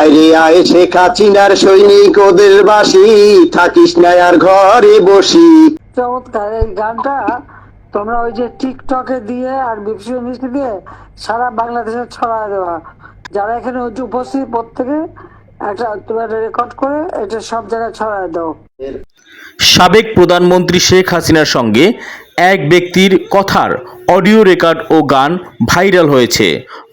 আইরে আয় শেখ হাসিনার সৈনিক ওদের বাসি। থাকিস না আর ঘরে বসি। চমৎকার এই গানটা তোমরা ওই যে টিকটকে দিয়ে আর বিপসি মিষ্টি দিয়ে সারা বাংলাদেশে ছড়ায় দেওয়া। যারা এখানে হচ্ছে উপস্থিত প্রত্যেকে একটা তোমার রেকর্ড করে এটা সব জায়গায় ছড়ায় দাও। সাবেক প্রধানমন্ত্রী শেখ হাসিনার সঙ্গে এক ব্যক্তির কথার অডিও রেকর্ড ও গান ভাইরাল হয়েছে।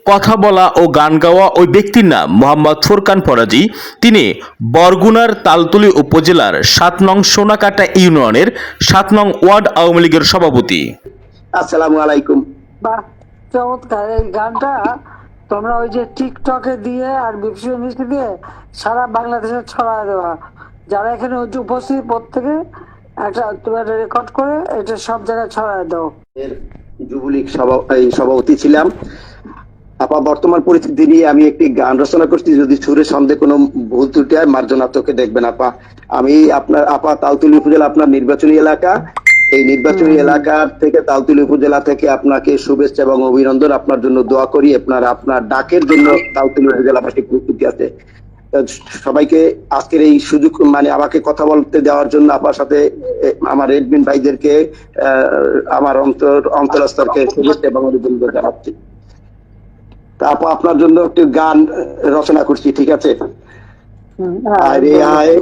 কথা বলা ও গান গাওয়া ওই ব্যক্তির নাম মোহাম্মদ ফোরকান ফরাজি। তিনি বরগুনার তালতলি উপজেলার সাত নং সোনাকাটা ইউনিয়নের সাত নং ওয়ার্ড আওয়ামী লীগের সভাপতি। আসসালামু আলাইকুম। বা চমৎকার। এই গানটা তোমরা ওই যে টিকটকে দিয়ে আর বিপসি মিষ্টি দিয়ে সারা বাংলাদেশে ছড়ায় দেওয়া। যারা এখানে হচ্ছে উপস্থিত প্রত্যেকে একটা তোমার রেকর্ড করে এটা সব জায়গায় ছড়ায় দাও। এর যুবলীগ সভা- এই সভাপতি ছিলাম। আপা বর্তমান পরিস্থিতি নিয়ে আমি একটি গান রচনা করছি। যদি সুরে সন্দেহ কোনো ভুল ত্রুটি হয় মার্জনা চোখে দেখবেন আপা। আমি আপনার আপা তালতুলি উপজেলা আপনার নির্বাচনী এলাকা। এই নির্বাচনী এলাকার থেকে তালতুলি উপজেলা থেকে আপনাকে শুভেচ্ছা এবং অভিনন্দন। আপনার জন্য দোয়া করি। আপনার আপনার ডাকের জন্য তালতুলি উপজেলাবাসী প্রস্তুতি আছে। সবাইকে আজকের এই সুযোগ মানে আমাকে কথা বলতে দেওয়ার জন্য আপনার সাথে আমার এডমিন ভাইদেরকে আহ, আমার অন্তর অন্তরস্তরকে শুভেচ্ছা এবং অভিনন্দন জানাচ্ছি। আপু আপনার জন্য একটি গান রচনা করছি ঠিক আছে? হুম, হ্যাঁ, আরে আয়।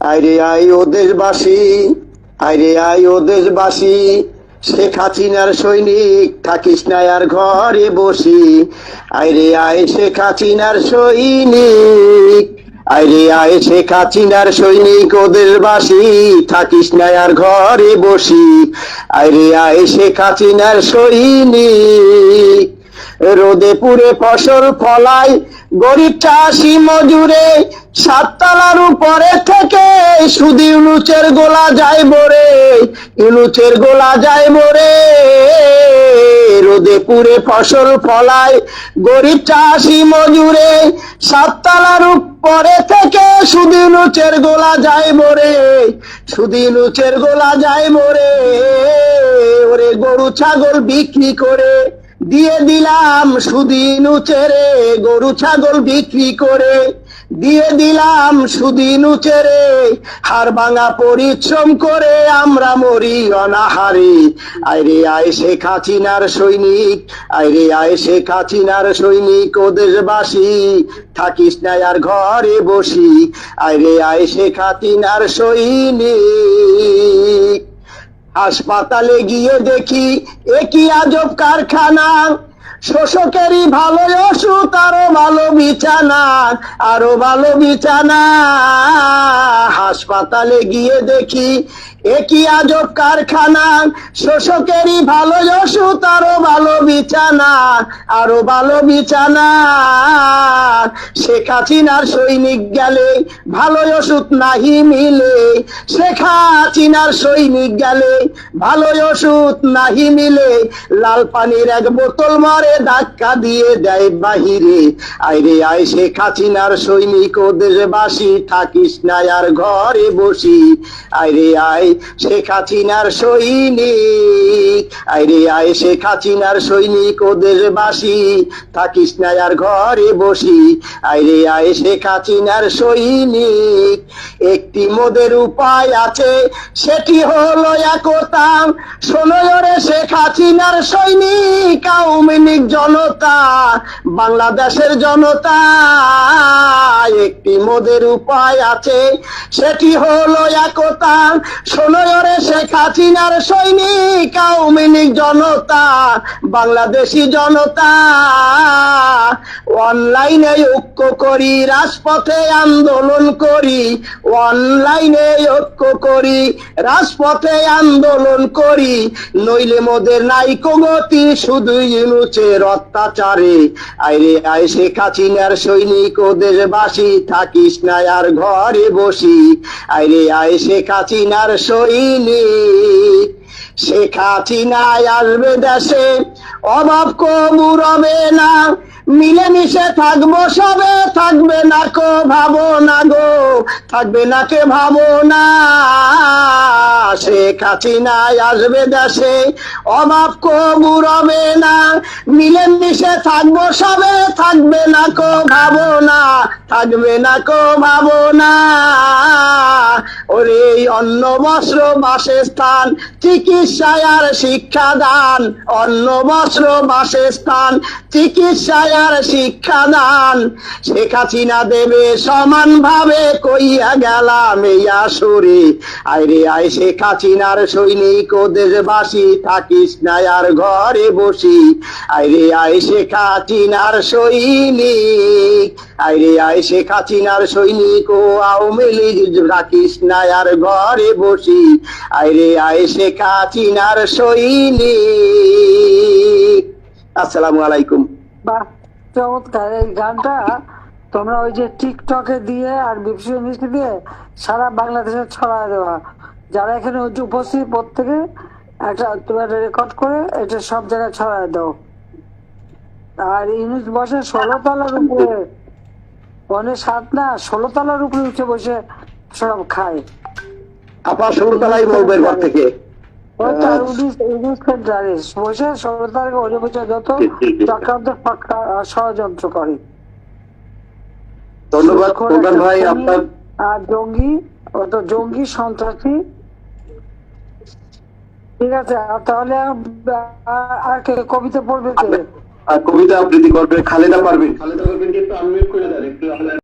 আরে আয় ও দেশবাসী আরে আয় ও দেশবাসী শেখ হাসিনার সৈনিক থাকিস না আর ঘরে বসি। আরে আয় শেখ হাসিনার সৈনিক আরে আয় শেখ হাসিনার সৈনিক ওদের বাসি, থাকিস না আর ঘরে বসি। আরে আয় শেখ হাসিনার সৈনিক, রোদে পুরে ফসল ফলাই গরিব চাষি মজুরে, সাততলার উপরে থেকে শুধু ইউনুচের গোলা যায় বরে ইউনুচের গোলা যায় বরে রোদে পুরে ফসল ফলাই গরিব চাষি মজুরে, সাততলার উপরে থেকে শুধু ইউনুচের গোলা যায় বরে শুধু ইউনুচের গোলা যায় বরে ওরে গরু, ছাগল বিক্রি করে দিয়ে দিলাম সুদিন উচেরে। গরু, ছাগল বিক্রি করে। দিয়ে দিলাম সুদিন উচেরে, হার ভাঙা পরিশ্রম করে আমরা মরি অনাহারে। আইরে আয় শেখ হাসিনার সৈনিক, আইরে আয় শেখ হাসিনার সৈনিক ও দেশবাসী, থাকিস না আর ঘরে বসি। আইরে আয় শেখ হাসিনার সৈনিক। হাসপাতালে গিয়ে দেখি একই আজব কারখানা। শোষকেরই ভালো অসুখ, আরও ভালো বিছানা, আরও ভালো বিছানা। হাসপাতালে গিয়ে দেখি, একই আজব কারখানা। শোষকেরই ভালো অসুখ, আরও ভালো বিছানা, আরও ভালো বিছানা। শেখ হাসিনার সৈনিক গেলে ভালো ওষুধ নাহি মিলে। শেখ হাসিনার সৈনিক গেলে ভালো ওষুধ নাহি মিলে। লাল পানির এক বোতল মারে ধাক্কা দিয়ে দেয় বাহিরে। আইরে আয় শেখ হাসিনার সৈনিক, ও দেশবাসী থাকিস না আর ঘরে বসি। আইরে আয় শেখ হাসিনার সৈনিক, আইরে আয় শেখ হাসিনার সৈনিক, ও দেশবাসী থাকিস না আর ঘরে বসি। আইরে আয় সৈনিক, একটি মোদের উপায় আছে, সেটি হলো একতা শোনো রে শেখ হাসিনার সৈনিক জনতা, বাংলাদেশের জনতা, একটি মোদের উপায় আছে, সেটি হলো একতা শোনো রে শেখ হাসিনার সৈনিক, আওয়ামী জনতা, বাংলাদেশি জনতা, অনলাইনে ঐক্য করি, রাজপথে আন্দোলন করি, অনলাইনে ঐক্য করি, রাজপথে আন্দোলন করি। নইলে মোদের নাইকো গতি শুধু ইনুচের অত্যাচারে। আইরে আয় শেখ হাসিনার সৈনিক, ও দেশবাসী, থাকিস না আর ঘরে বসি। আইরে আয় শেখ হাসিনার সৈনিক। শেখ আসবে দেশে, অভাব কবু রবে না। মিলেমিশে থাকব সবে, থাকবে না কো ভাবো না গো, থাকবে না কে ভাবো না। শেখ হাসিনায় আসবে দেশে, অভাব কবু রবে না। মিলেমিশে থাকব সবে, থাকবে না কো ভাবো না, থাকবে না কো ভাবো না। ওরে অন্ন বস্ত্র বাসস্থান চিকিৎসায় আর শিক্ষাদান, অন্ন, বস্ত্র, বাসস্থান, চিকিৎসায় আর শিক্ষাদান। শেখ হাসিনা দেবে সমান ভাবে কইয়া গেলাম এই আসরে। আইরে আই শেখ হাসিনার সৈনিক ও দেশবাসী, থাকিস না আর ঘরে বসি। আইরে আই শেখ হাসিনার সৈনিক আইরে আই শেখ হাসিনার সৈনিক, ও আওয়ামী লীগ রাখিস না আর ঘরে বসি। আইরে আই শেখ হাসিনার সৈনিক। আসসালামু আলাইকুম। বাহ, চমৎকার। এই গানটা তোমরা ওই যে টিকটকে দিয়ে আর বিপসি মিষ্টি দিয়ে সারা বাংলাদেশে ছড়ায় দেওয়া। যারা এখানে উপস্থিত, প্রত্যেকে একটা তোমার রেকর্ড করে এটা সব জায়গায় ছড়ায় দাও। আর ইউনুস বসে ষোলো তলার উপরে অনেক সাত না ষোলো তলার উপরে উঠে বসে সব খায়। ঘর থেকে। বসে ষোলো তারিখে ওরে বসে যত চক্রান্ত ষড়যন্ত্র করে। ধন্যবাদ প্রধান ভাই আপনার আর জঙ্গি ও তো জঙ্গি সন্ত্রাসী। ঠিক আছে আর তাহলে আর- কে কবিতা পড়বে কে? কবিতা আবৃত্তি করবে খালেদা পারবেন খালেদা পারবেন কিন্তু আনমিউট করে দেন একটু